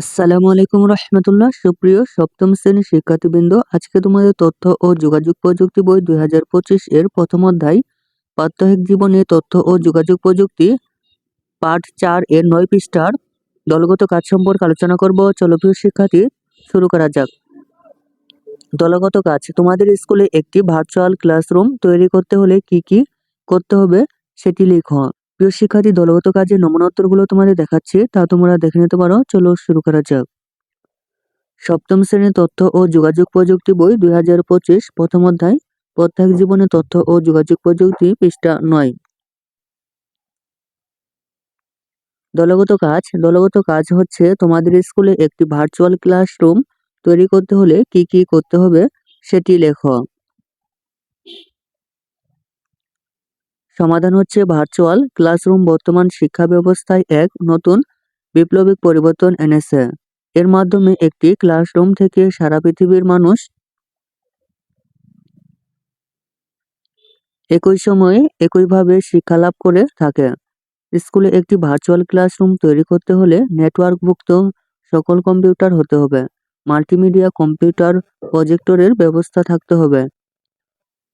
আসসালামু আলাইকুম রহমতুল্লাহ। সুপ্রিয় সপ্তম শ্রেণির শিক্ষার্থীবৃন্দ, আজকে তোমাদের তথ্য ও যোগাযোগ প্রযুক্তি বই দুই হাজার পঁচিশ এর প্রথম অধ্যায় প্রাত্যহিক জীবনে তথ্য ও যোগাযোগ প্রযুক্তি, পাঠ চার এর নয় পৃষ্ঠার দলগত কাজ সম্পর্কে আলোচনা করব। চলো প্রিয় শিক্ষার্থী, শুরু করা যাক। দলগত কাজ, তোমাদের স্কুলে একটি ভার্চুয়াল ক্লাসরুম তৈরি করতে হলে কি কি করতে হবে সেটি লিখো। প্রিয় শিক্ষার্থী, দলগত কাজের নমুনোত্তরগুলো তোমাদের দেখাচ্ছি, তা তোমরা দেখে নিতে পারো। চলো শুরু করা যাক। সপ্তম শ্রেণির তথ্য ও যোগাযোগ প্রযুক্তি বই দুই হাজার পঁচিশ, প্রথম অধ্যায়, প্রত্যেক জীবনে তথ্য ও যোগাযোগ প্রযুক্তি, পৃষ্ঠা নয়। দলগত কাজ দলগত কাজ হচ্ছে তোমাদের স্কুলে একটি ভার্চুয়াল ক্লাসরুম তৈরি করতে হলে কি কি করতে হবে সেটি লেখো। সমাধান হচ্ছে ভার্চুয়াল ক্লাসরুম বর্তমান শিক্ষা ব্যবস্থায় এক নতুন বিপ্লবিক পরিবর্তন এনেছে। এর মাধ্যমে একটি ক্লাসরুম থেকে সারা পৃথিবীর মানুষ একই সময়ে একইভাবে শিক্ষা লাভ করে থাকে। স্কুলে একটি ভার্চুয়াল ক্লাসরুম তৈরি করতে হলে নেটওয়ার্কভুক্ত সকল কম্পিউটার হতে হবে। মাল্টিমিডিয়া কম্পিউটার প্রজেক্টরের ব্যবস্থা থাকতে হবে।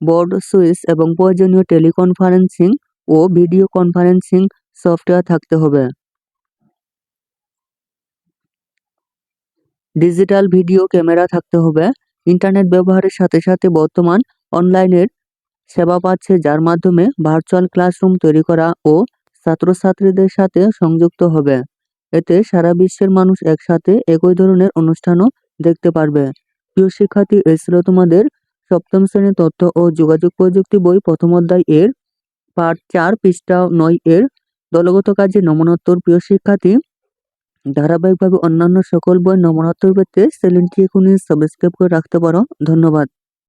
বোর্ড, সুইচ এবং প্রয়োজনীয় টেলিকনফারেন্সিং ও ভিডিও কনফারেন্সিং সফটওয়্যার থাকতে হবে। ডিজিটাল ভিডিও ক্যামেরা থাকতে হবে। ইন্টারনেট ব্যবহারের সাথে সাথে বর্তমান অনলাইনের সেবা পাচ্ছে, যার মাধ্যমে ভার্চুয়াল ক্লাসরুম তৈরি করা ও ছাত্রছাত্রীদের সাথে সংযুক্ত হবে। এতে সারা বিশ্বের মানুষ একসাথে একই ধরনের অনুষ্ঠানও দেখতে পারবে। প্রিয় শিক্ষার্থী, এই তোমাদের সপ্তম শ্রেণি তথ্য ও যোগাযোগ প্রযুক্তি বই প্রথম অধ্যায় এর পাঠ চার, পৃষ্ঠা নয় এর দলগত কাজে নমনোত্তর প্রিয় শিক্ষার্থী, ধারাবাহিকভাবে অন্যান্য সকল বই নমনোত্তর পেতে সেলিনটি এখন সাবস্ক্রাইব করে রাখতে পারো। ধন্যবাদ।